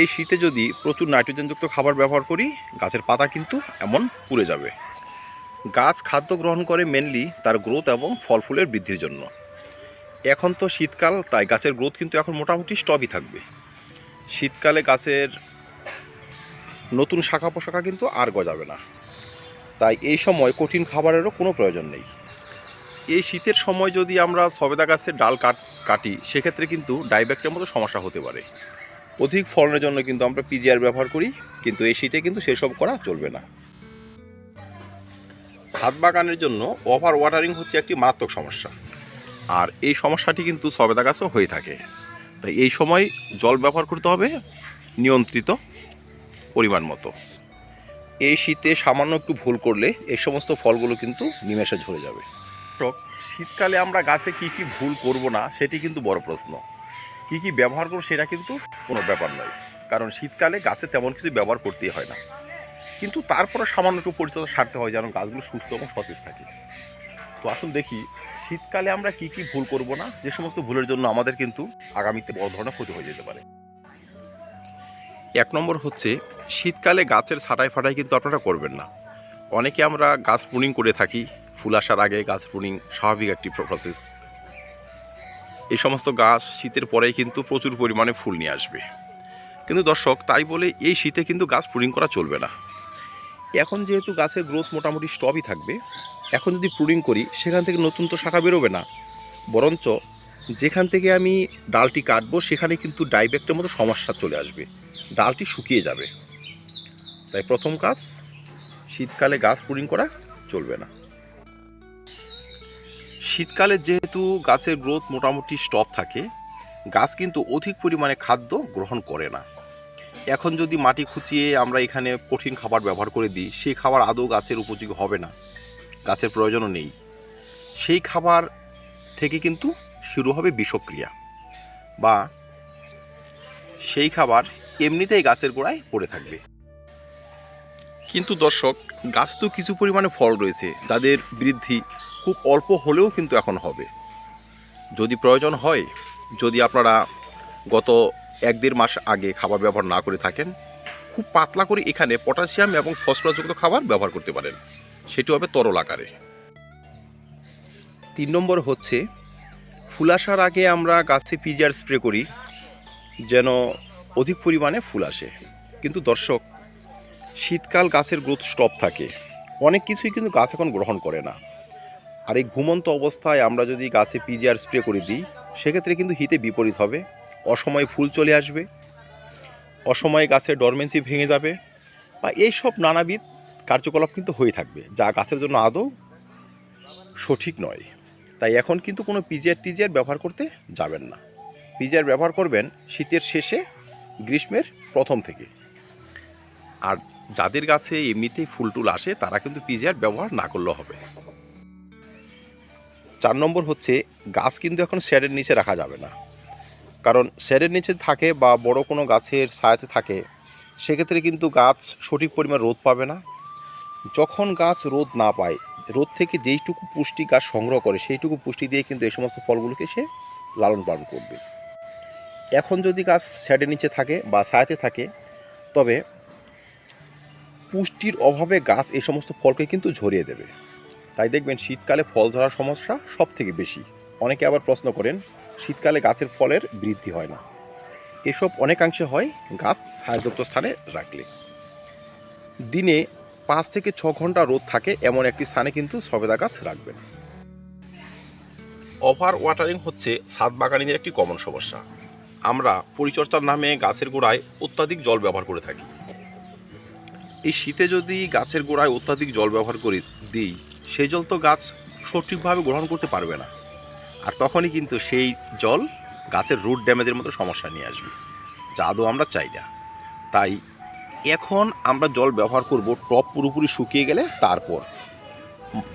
এই শীতে যদি প্রচুর নাইট্রোজেনযুক্ত খাবার ব্যবহার করি, গাছের পাতা কিন্তু এমন পুড়ে যাবে। গাছ খাদ্য গ্রহণ করে মেনলি তার গ্রোথ এবং ফল ফুলের বৃদ্ধির জন্য। এখন তো শীতকাল, তাই গাছের গ্রোথ কিন্তু এখন মোটামুটি স্টপই থাকবে। শীতকালে গাছের নতুন শাখা পোশাখা কিন্তু আর গজাবে না। তাই এই সময় কঠিন খাবারেরও কোনো প্রয়োজন নেই। এই শীতের সময় যদি আমরা সবেদা গাছের ডাল কাট, কাটি, সেক্ষেত্রে কিন্তু ডাইব্যাক্টের মতো সমস্যা হতে পারে। অধিক ফলনের জন্য কিন্তু আমরা পিজিআর ব্যবহার করি, কিন্তু এই শীতে কিন্তু সেসব করা চলবে না। ছাদ বাগানের জন্য ওভার ওয়াটারিং হচ্ছে একটি মারাত্মক সমস্যা। আর এই সমস্যাটি কিন্তু সবেদা গাছও হয়ে থাকে। তাই এই সময় জল ব্যবহার করতে হবে নিয়ন্ত্রিত পরিমাণ মতো। এই শীতে সামান্য একটু ভুল করলে এই সমস্ত ফলগুলো কিন্তু নিমেষে ঝরে যাবে। শীতকালে আমরা গাছে কি কি ভুল করব না, সেটি কিন্তু বড় প্রশ্ন। কি কি ব্যবহার করব সেটা কিন্তু কোনো ব্যাপার নয়। কারণ শীতকালে গাছে তেমন কিছু ব্যবহার করতেই হয় না। কিন্তু তারপরে সামান্য একটু পরিচর্যা সারতে হয় যেন গাছগুলো সুস্থ এবং সতেজ থাকে। তো আসুন দেখি, শীতকালে আমরা কি কি ভুল করব না? যে সমস্ত ভুলের জন্য আমাদের কিন্তু আগামীতে বড় ধরনের ক্ষতি হয়ে যেতে পারে। এক নম্বর হচ্ছে, শীতকালে গাছের ছাটাই ফাটাই কিন্তু আপনারা করবেন না। অনেকে আমরা গাছ প্রুনিং করে থাকি। ফুল আসার আগে গাছ প্রুনিং স্বাভাবিক একটি প্রসেস এই সমস্ত গাছ শীতের পরেই কিন্তু প্রচুর পরিমাণে ফুল নিয়ে আসবে। কিন্তু দর্শক, তাই বলে এই শীতে কিন্তু গাছ প্রুনিং করা চলবে না। এখন যেহেতু গাছের গ্রোথ মোটামুটি স্টপই থাকবে, এখন যদি প্রুনিং করি, সেখান থেকে নতুন তো শাখা বেরোবে না। বরঞ্চ যেখান থেকে আমি ডালটি কাটবো, সেখানে কিন্তু ডাইব্যাক্টের মতো সমস্যা চলে আসবে। ডালটি শুকিয়ে যাবে। তাই প্রথম কাজ, শীতকালে গাছ প্রুনিং করা চলবে না। শীতকালে যেহেতু গাছের গ্রোথ মোটামুটি স্টপ থাকে। গাছ কিন্তু অধিক পরিমাণে খাদ্য গ্রহণ করে না। এখন যদি মাটি খুঁচিয়ে আমরা এখানে কঠিন খাবার ব্যবহার করে দিই, সেই খাবার আদৌ গাছের উপযোগী হবে না। গাছের প্রয়োজনও নেই। সেই খাবার থেকে কিন্তু শুরু হবে বিষক্রিয়া। বা সেই খাবার এমনিতেই গাছের গোড়ায় পড়ে থাকবে। কিন্তু দর্শক, গাছ তো কিছু পরিমাণে ফল রয়েছে, যাদের বৃদ্ধি খুব অল্প হলেও কিন্তু এখন হবে। যদি প্রয়োজন হয়, যদি আপনারা গত এক দেড় মাস আগে খাবার ব্যবহার না করে থাকেন, খুব পাতলা করে এখানে পটাশিয়াম এবং ফসফরাসযুক্ত খাবার ব্যবহার করতে পারেন। সেটি হবে তরল আকারে। তিন নম্বর হচ্ছে, ফুল আসার আগে আমরা গাছে পিজার স্প্রে করি, যেন অধিক পরিমাণে ফুল আসে। কিন্তু দর্শক, শীতকাল গাছের গ্রোথ স্টপ থাকে। অনেক কিছুই কিন্তু গাছ এখন গ্রহণ করে না। আর এই ঘুমন্ত অবস্থায় আমরা যদি গাছে পিজিআর স্প্রে করে দিই, সেক্ষেত্রে কিন্তু হিতে বিপরীত হবে। অসময়ে ফুল চলে আসবে, অসময়ে গাছের ডরমেন্সি ভেঙে যাবে বা এইসব নানাবিধ কার্যকলাপ কিন্তু হয়ে থাকবে, যা গাছের জন্য আদৌ সঠিক নয়। তাই এখন কিন্তু কোনো পিজিআর টিজিআর ব্যবহার করতে যাবেন না। পিজিআর ব্যবহার করবেন শীতের শেষে, গ্রীষ্মের প্রথম থেকে। আর যাদের গাছে এমনিতেই ফুল টুল আসে, তারা কিন্তু পিজিআর ব্যবহার না করলেও হবে। চার নম্বর হচ্ছে, গাছ কিন্তু এখন শেডের নিচে রাখা যাবে না। কারণ শেডের নিচে থাকে বা বড় কোনো গাছের ছায়াতে থাকে, সেক্ষেত্রে কিন্তু গাছ সঠিক পরিমাণ রোদ পাবে না। যখন গাছ রোদ না পায়, রোদ থেকে যেইটুকু পুষ্টি গাছ সংগ্রহ করে, সেইটুকু পুষ্টি দিয়ে কিন্তু এই সমস্ত ফলগুলোকে সে লালন পালন করবে। এখন যদি গাছ শেডের নিচে থাকে বা ছায়াতে থাকে, তবে পুষ্টির অভাবে গাছ এই সমস্ত ফলকে কিন্তু ঝরিয়ে দেবে। তাই দেখবেন শীতকালে ফল ধরার সমস্যা সব থেকে বেশি। অনেকে আবার প্রশ্ন করেন, শীতকালে গাছের ফলের বৃদ্ধি হয় না। এসব অনেকাংশে হয় গাছ ছায়াযুক্ত স্থানে রাখলে। দিনে পাঁচ থেকে ছ ঘণ্টা রোদ থাকে এমন একটি স্থানে কিন্তু সবেদা গাছ রাখবেন। ওভার ওয়াটারিং হচ্ছে ছাদ বাগানিদের একটি কমন সমস্যা। আমরা পরিচর্যার নামে গাছের গোড়ায় অত্যাধিক জল ব্যবহার করে থাকি। এই শীতে যদি গাছের গোড়ায় অত্যাধিক জল ব্যবহার করি, দিই সেই জল তো গাছ সঠিকভাবে গ্রহণ করতে পারবে না। আর তখনই কিন্তু সেই জল গাছের রুট ড্যামেজের মতো সমস্যা নিয়ে আসবে। যা আদৌ আমরা চাই না। তাই এখন আমরা জল ব্যবহার করব টপ পুরোপুরি শুকিয়ে গেলে তারপর।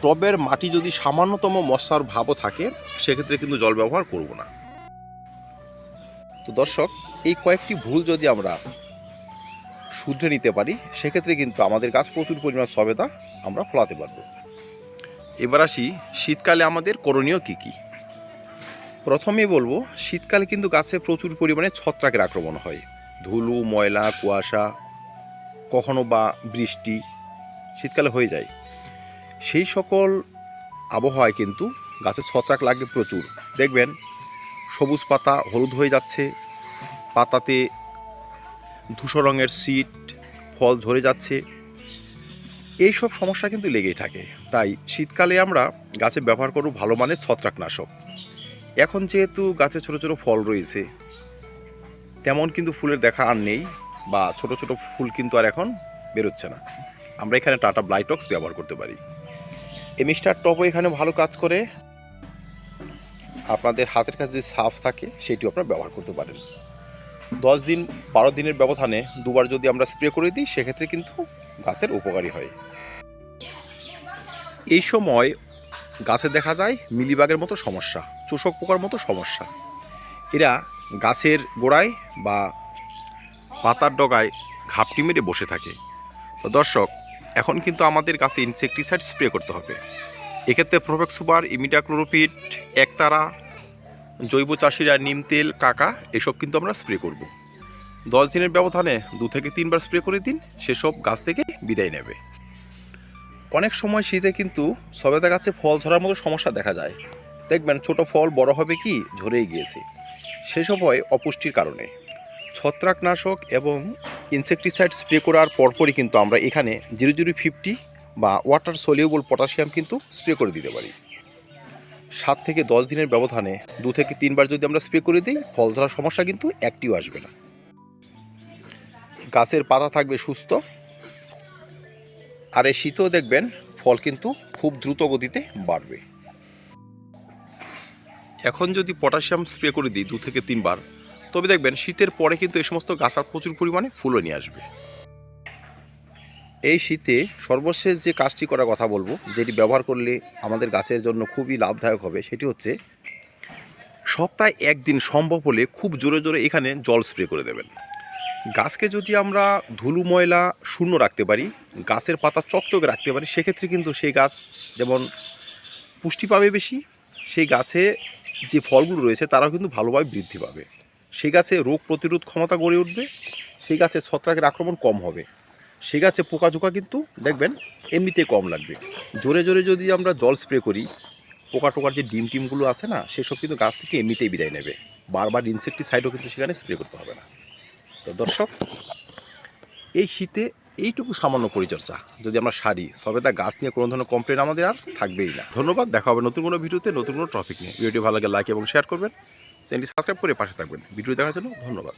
টবের মাটি যদি সামান্যতম মশার ভাবও থাকে, সেক্ষেত্রে কিন্তু জল ব্যবহার করব না। তো দর্শক, এই কয়েকটি ভুল যদি আমরা শুধরে নিতে পারি, সেক্ষেত্রে কিন্তু আমাদের গাছ প্রচুর পরিমাণ সবেদা আমরা ফলাতে পারব। এবার আসি, শীতকালে আমাদের করণীয় কী কী? প্রথমেই বলব, শীতকালে কিন্তু গাছে প্রচুর পরিমাণে ছত্রাকের আক্রমণ হয়। ধুলো, ময়লা, কুয়াশা, কখনো বা বৃষ্টি শীতকালে হয়ে যায়। সেই সকল আবহাওয়ায় কিন্তু গাছে ছত্রাক লাগে প্রচুর। দেখবেন, সবুজ পাতা হলুদ হয়ে যাচ্ছে, পাতাতে ধূসর রঙের সিট, ফল ঝরে যাচ্ছে এই সব সমস্যা কিন্তু লেগেই থাকে। তাই শীতকালে আমরা গাছে ব্যবহার করব ভালো মানের ছত্রাকনাশক। এখন যেহেতু গাছে ছোট ছোট ফল রয়েছে, তেমন কিন্তু ফুলের দেখা আর নেই বা ছোট ছোট ফুল কিন্তু আর এখন বেরোচ্ছে না। আমরা এখানে টাটা ব্লাইটক্স ব্যবহার করতে পারি। এমিস্টার টপও এখানে ভালো কাজ করে। আপনাদের হাতের কাছে যদি সাফ থাকে, সেটিও আপনারা ব্যবহার করতে পারেন। দশ দিন, বারো দিনের ব্যবধানে দুবার যদি আমরা স্প্রে করে দিই, সেক্ষেত্রে কিন্তু গাছের উপকারী হয়। এই সময় গাছে দেখা যায় মিলিবাগের মতো সমস্যা, চোষক পোকার মতো সমস্যা। এরা গাছের গোড়ায় বা পাতার ডগায় ঘাপটি মেরে বসে থাকে। তো দর্শক, এখন কিন্তু আমাদের গাছে ইনসেকটিসাইড স্প্রে করতে হবে। এক্ষেত্রে প্রোভেক্সুবার ইমিডাক্লোরোপিড একতারা, জৈব চাষিরা, নিম তেল, কাকা, এসব কিন্তু আমরা স্প্রে করব। দশ দিনের ব্যবধানে দু থেকে তিনবার স্প্রে করে দিন, সেসব গাছ থেকে বিদায় নেবে। অনেক সময় শীতে কিন্তু সবেদা গাছে ফল ধরার মতো সমস্যা দেখা যায়। দেখবেন ছোট ফল বড় হবে কি? ঝরেই গিয়েছে। সেসব হয় অপুষ্টির কারণে। ছত্রাকনাশক এবং ইনসেকটিসাইড স্প্রে করার পরপরই কিন্তু আমরা এখানে জিরো জিরো ফিফটি বা ওয়াটার সলিউবল পটাশিয়াম কিন্তু স্প্রে করে দিতে পারি। সাত থেকে দশ দিনের ব্যবধানে দু থেকে তিনবার যদি আমরা স্প্রে করে দিই, ফল ধরার সমস্যা কিন্তু একটিও আসবে না। গাছের পাতা থাকবে সুস্থ আর এই শীতেও দেখবেন ফল কিন্তু খুব দ্রুত গতিতে বাড়বে। এখন যদি পটাশিয়াম স্প্রে করে দিই দু থেকে তিনবার, তবে দেখবেন শীতের পরে কিন্তু এই সমস্ত গাছ আর প্রচুর পরিমাণে ফুলও নিয়ে আসবে। এই শীতে সর্বশেষ যে কাজটি করার কথা বলব, যেটি ব্যবহার করলে আমাদের গাছের জন্য খুবই লাভদায়ক হবে, সেটি হচ্ছে সপ্তাহে একদিন সম্ভব হলে খুব জোরে জোরে এখানে জল স্প্রে করে দেবেন। গাছকে যদি আমরা ধুলো ময়লা শূন্য রাখতে পারি, গাছের পাতা চকচকে রাখতে পারি, সেক্ষেত্রে কিন্তু সেই গাছ যেমন পুষ্টি পাবে বেশি, সেই গাছে যে ফলগুলো রয়েছে তারাও কিন্তু ভালোভাবে বৃদ্ধি পাবে। সেই গাছে রোগ প্রতিরোধ ক্ষমতা গড়ে উঠবে, সেই গাছে ছত্রাকের আক্রমণ কম হবে। সেই গাছে পোকাজোকা কিন্তু দেখবেন এমনিতে কম লাগবে। জোরে জোরে যদি আমরা জল স্প্রে করি, পোকা টোকার যে ডিম টিমগুলো আছে না, সেসব কিন্তু গাছ থেকে এমনিতেই বিদায় নেবে। বারবার ইনসেকটিসাইডও কিন্তু সেখানে স্প্রে করতে হবে না। তো দর্শক, এই শীতে এইটুকু সামান্য পরিচর্যা। যদি আমরা সারি, সবে তা গাছ নিয়ে কোনো ধরনের কমপ্লেন আমাদের আর থাকবেই না। ধন্যবাদ, দেখা হবে নতুন কোনো ভিডিওতে, নতুন কোনো টপিক নিয়ে। ভিডিওটি ভালো লাগে লাইক এবং শেয়ার করবেন। চ্যানেলটি সাবস্ক্রাইব করে পাশে থাকবেন। ভিডিও দেখার জন্য ধন্যবাদ।